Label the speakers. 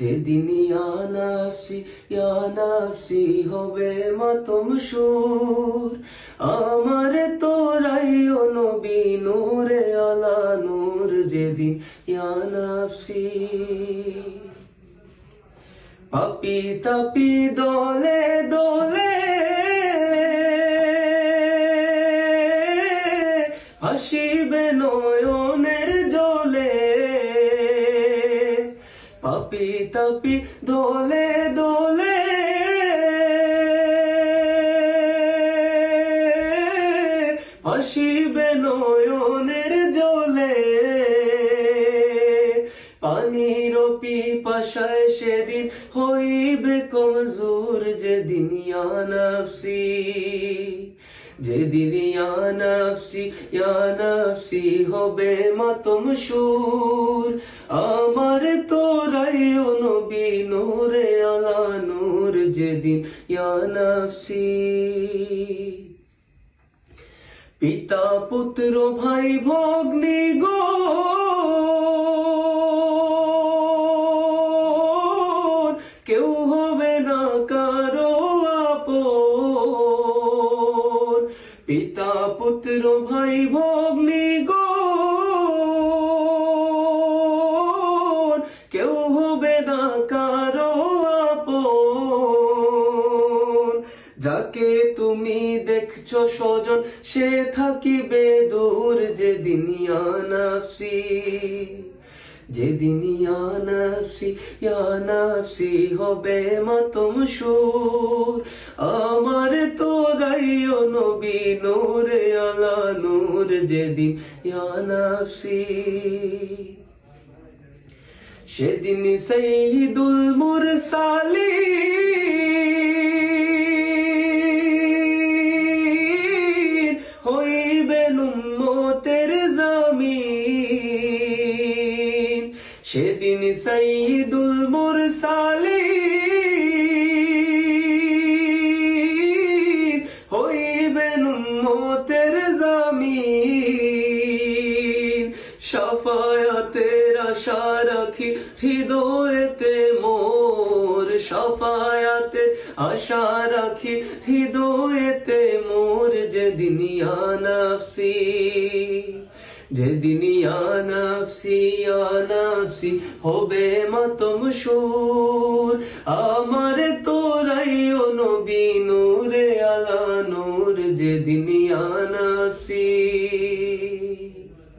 Speaker 1: যেদিন ইয়া নাফসি ইয়া হবে মাতম সুর। আমার তোরাই নবী নূরে আলা নূর, যেদিন ইয়া নাফসি পাপি তাপি দলে দলে, হাসিবে নয়নের জলে পাপি তাপি, দলে দলে। হাসিবে নয়নের জলে। পানির পিপাসায় সেদিন হইবে কমজোর যেদিন ইয়া নাফসি। যেদিন ইয়া নাফসি নাফসি হবে মাতম সুর। আমার তোরাই নবী নূরে আলা নূর যেদিন নাফসি। পিতা পুত্র ভাই ভগ্নি গো। কেউ হবে না কারও পিতা পুত্র ভাই ভগ্নি গো কেউ হবে না কারও আপন। যাকে তুমি দেখছ স্বজন, সে থাকিবে দূর যেদিন ইয়া নাফসি। যেদিন ইয়া নাফসি হবে মাতম সুর। আমার নবী নূরে, আলা নূর যেদিন ইয়া নাফসি। সেদিন সঈদুল মুরসালিন হইবেন উম্মতের জামিন। সেদিন সঈদুল মুরসালিন জামিন সাফায়াতের আশা রাখি, হৃদয়েতে মোর। সাফায়াতের আশা রাখি, হৃদয়েতে মোর। যেদিন ইয়া নাফসি, যেদিন ইয়া নাফসি ইয়া নাফসি হবে মাতম সুর। আমার তোরাই নবী নূরে আলা নূর, যেদিন ইয়া নাফসি